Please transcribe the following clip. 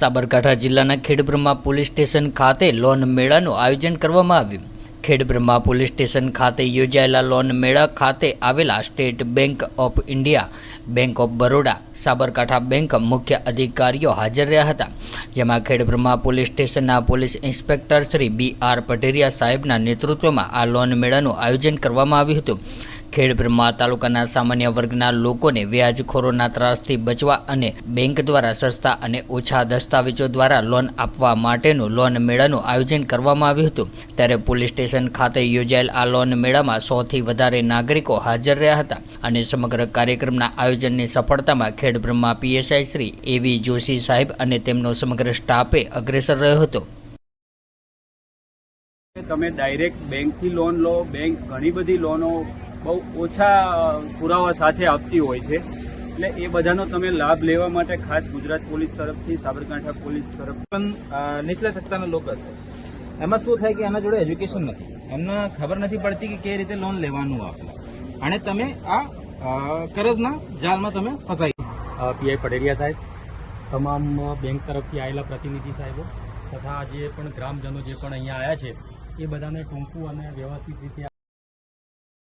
સાબરકાંઠા જિલ્લાના Khedbrahma police station ખાતે loan મેળાનું આયોજન કરવામાં આવ્યું. ખેડબ્રહ્મા પોલીસ સ્ટેશન ખાતે યોજાયેલા લોન મેળા ખાતે આવેલા State Bank of India, Bank of Baroda, Sabarkantha bank મુખ્ય અધિકારીઓ હાજર રહ્યા હતા. જેમાં ખેડબ્રહ્મા પોલીસ સ્ટેશનના police inspector Shri B R Pateriya સાહેબના નેતૃત્વમાં આ લોન મેળાનું આયોજન કરવામાં આવ્યું હતું. ખેડબ્રહ્મા તાલુકાના સામાન્ય વર્ગના લોકોને વ્યાજખોરોના ત્રાસથી બચવા અને બેંક દ્વારા સસ્તા અને ઓછા દસ્તાવેજો દ્વારા લોન આપવા માટેનું લોન મેળાનું આયોજન કરવામાં આવ્યું હતું. ત્યારે પોલીસ સ્ટેશન ખાતે યોજાયેલ આ લોન મેળામાં સોથી વધારે નાગરિકો હાજર રહ્યા હતા અને સમગ્ર કાર્યક્રમના આયોજનની સફળતામાં ખેડબ્રહ્મા પીએસઆઈ શ્રી એવી જોશી સાહેબ અને તેમનો સમગ્ર સ્ટાફે અગ્રેસર રહ્યો હતો. તમે ડાયરેક્ટ બેંકથી લોન લો, બેંક ઘણી બધી લોનો બહુ ઓછા પુરાવા સાથે આપતી હોય છે. એટલે એ બધાનો તમે લાભ લેવા માટે ખાસ ગુજરાત પોલીસ તરફથી સાબરકાંઠા પોલીસ તરફ પણ નીચલા તબક્કાના લોકો છે. એમાં શું થાય કે એના જોડે એજ્યુકેશન નથી. એમને ખબર નથી પડતી કે કઈ રીતે લોન લેવાનું આપણે અને તમે આ કરજના જાલમાં તમે ફસાઈ પીઆઈ પટેરિયા સાહેબ તમામ બેંક તરફથી આવેલા પ્રતિનિધિ સાહેબો તથા જે પણ ગ્રામજનો જે પણ અહીંયા આવ્યા છે એ બધાને ટૂંકું અને વ્યવસ્થિત રીતે